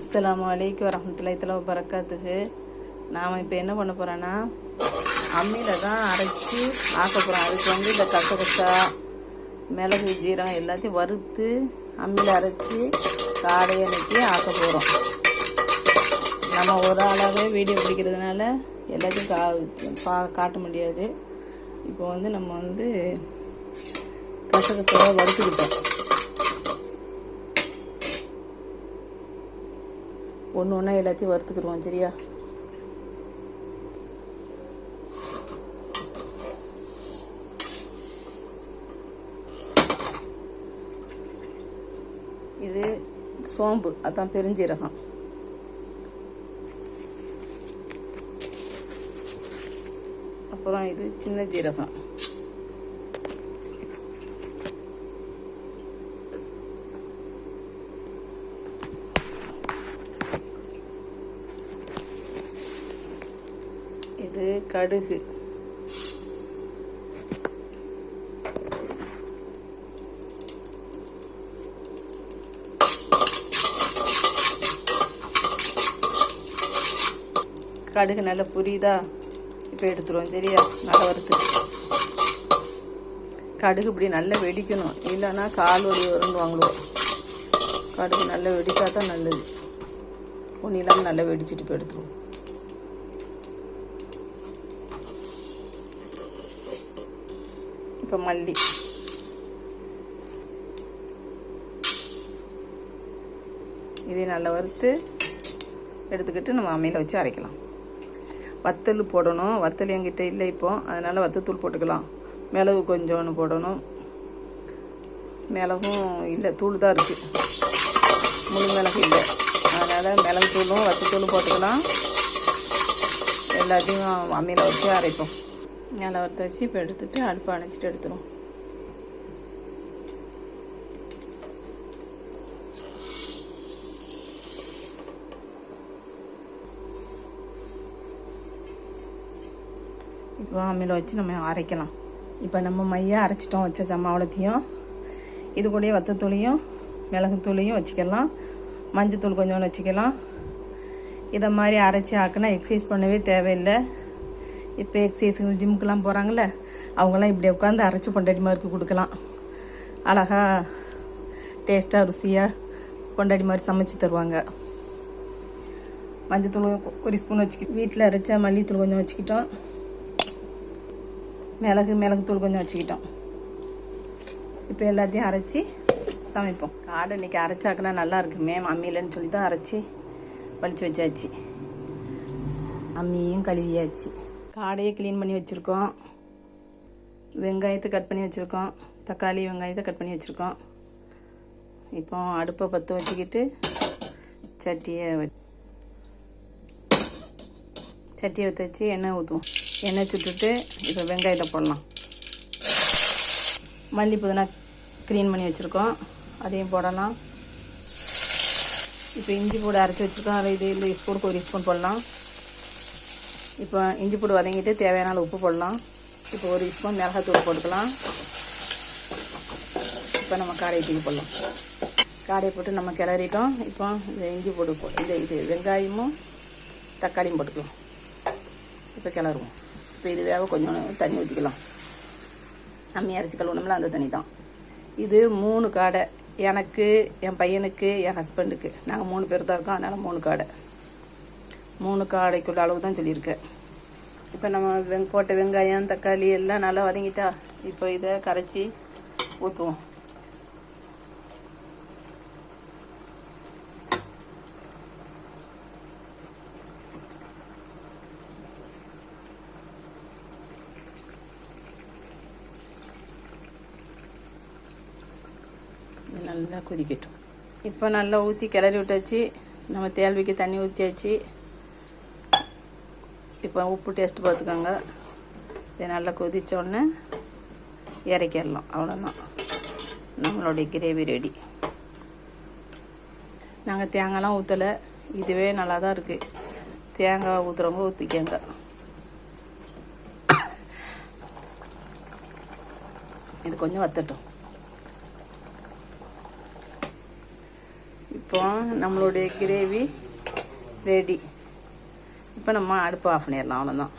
அஸ்லாம் வலைக்கு வரமத்துல தஆலா பறக்காத்துக்கு நாம் இப்போ என்ன பண்ண போகிறோன்னா அம்மியில் தான் அரைச்சி ஆக்க போகிறோம் அதுக்கு வந்து இந்த கசகசா மிளகு ஜீரகம் எல்லாத்தையும் வறுத்து அம்மியில் அரைச்சி காடையை அன்னைக்கு ஆக்க போகிறோம் நம்ம ஒரு ஆளாகவே வீடியோ பிடிக்கிறதுனால எல்லாத்தையும் கா பா காட்ட முடியாது. இப்போ வந்து நம்ம வந்து கசகசாவை வறுத்துக்கிட்டோம். ஒன்று ஒன்றா எல்லாத்தையும் வறுத்துக்கிடுவோம் சரியா? இது சோம்பு அதான் பெருஞ்சீரகம். அப்புறம் இது சின்ன ஜீரகம். இது கடுகு. கடுகு நல்லா புரியுதா? இப்போ எடுத்துருவோம் சரியா? நல்லா வறுத்து. கடுகு இப்படி நல்லா வெடிக்கணும். இல்லைன்னா கால் வலி வரும்னு வாங்குவோம் கடுகு நல்லா வெடித்தா தான் நல்லது. ஒன்றும் இல்லாமல் நல்லா வெடிச்சிட்டு இப்போ எடுத்துருவோம். இப்போ மல்லி. இதை நல்லா வறுத்து எடுத்துக்கிட்டு நம்ம அம்மையில் வச்சு அரைக்கலாம். வத்தல் போடணும். வத்தல் என்கிட்ட இல்லை இப்போ. அதனால் வத்தத்தூள் போட்டுக்கலாம். மிளகு கொஞ்சோன்னு போடணும். மிளகும் இல்லை தூள் தான் இருக்குது முழு மிளகு இல்லை. அதனால் மிளகு தூளும் வத்தத்தூளும் போட்டுக்கலாம். எல்லாத்தையும் அம்மியில் வச்சு அரைப்போம். நல்லா வறுத்து வச்சு இப்போ எடுத்துட்டு அடுப்பை அணைச்சிட்டு எடுத்துருவோம். இப்போ அம்மியில் வச்சு நம்ம அரைக்கலாம். இப்போ நம்ம மையை அரைச்சிட்டோம் வச்ச சம்மாவளத்தையும் இது கூடயே வத்தத்தூளையும் மிளகுத்தூளையும் வச்சுக்கலாம். மஞ்சத்தூள் கொஞ்சோண்டு வச்சுக்கலாம். இதை மாதிரி அரைச்சி ஆக்குனா எக்ஸசைஸ் பண்ணவே தேவையில்லை. இப்போ எக்ஸசைஸுங்க ஜிம்முக்கெலாம் போகிறாங்கள அவங்களாம் இப்படி உட்காந்து அரைச்சி பொண்டாடி மாதிரி கொடுக்கலாம். அழகாக டேஸ்ட்டாக ருசியாக பொண்டாடி மாதிரி சமைச்சு தருவாங்க. மஞ்சத்தூள் ஒரு ஸ்பூன் வச்சுக்கிட்டு வீட்டில் அரைச்ச மல்லித்தூள் கொஞ்சம் வச்சுக்கிட்டோம். மிளகு மிளகுத்தூள் கொஞ்சம் வச்சுக்கிட்டோம். இப்போ எல்லாத்தையும் அரைச்சி சமைப்போம். காடை இன்றைக்கி அரைச்சாக்கினா நல்லா இருக்குமே அம்மியிலன்னு சொல்லி தான் அரைச்சி வலிச்சு வச்சாச்சு. அம்மியும் கழுவியாச்சு. காடையை க்ளீன் பண்ணி வச்சுருக்கோம் வெங்காயத்தை கட் பண்ணி வச்சுருக்கோம் தக்காளி வெங்காயத்தை கட் பண்ணி வச்சுருக்கோம் இப்போ அடுப்பை பற்ற வச்சுக்கிட்டு சட்டியை வ- சட்டியை வற்ற வச்சு எண்ணெய் ஊற்றுவோம் எண்ணெய் சுட்டுட்டு இப்போ வெங்காயத்தை போடலாம் மல்லி புதினா க்ளீன் பண்ணி வச்சுருக்கோம் அதையும் போடலாம் இப்போ இஞ்சி பூடை அரைச்சி வச்சுருக்கோம் அதை இது இல்லை ஸ்பூனுக்கு ஒரு ஸ்பூன் போடலாம் இப்போ இஞ்சி பூடு வதங்கிட்டு தேவையான அளவு உப்பு போடலாம். இப்போ ஒரு ஸ்பூன் மிளகாத்தூள் போட்டுக்கலாம். இப்போ நம்ம காடையை தூக்கி போடலாம். காடையை போட்டு நம்ம கிளறிட்டோம். இப்போ இந்த இஞ்சி பூடு போ இந்த இது வெங்காயமும் தக்காளியும் போட்டுக்கலாம். இப்போ கிளறுவோம். இப்போ இது வேக கொஞ்சம் தண்ணி ஊற்றிக்கலாம் அம்மி அரைச்சி கழுவுனோம்ல அந்த தண்ணி தான். இது மூணு காடை. எனக்கு என் பையனுக்கு என் ஹஸ்பண்டுக்கு நாங்கள் மூணு பேர் தான் இருக்கோம். அதனால் மூணு காடை. மூணு காடைக்குள்ள அளவு தான் சொல்லியிருக்கேன் இப்போ நம்ம வெங் போட்ட வெங்காயம் தக்காளி எல்லாம் நல்லா வதங்கிட்டா இப்போ இதை கரைச்சி ஊற்றுவோம் நல்லா கொதிக்கட்டும். இப்போ நல்லா ஊற்றி கிளறி விட்டாச்சு. நம்ம தேல்விக்கு தண்ணி ஊற்றியாச்சு இப்போ உப்பு டேஸ்ட் பார்த்துக்கோங்க. இது நல்லா கொதித்தோடனே உடனே இறக்கிடலாம். அவ்வளோதான் நம்மளுடைய கிரேவி ரெடி நாங்கள் தேங்காய்லாம் ஊற்றலை இதுவே நல்லா தான் இருக்குது தேங்காய் ஊற்றுறவங்க ஊற்றிக்கங்க இது கொஞ்சம் வத்தட்டும். இப்போ நம்மளுடைய கிரேவி ரெடி இப்போ நம்ம அடுப்பு ஆஃப் பண்ணிடலாம் அவ்வளோதான்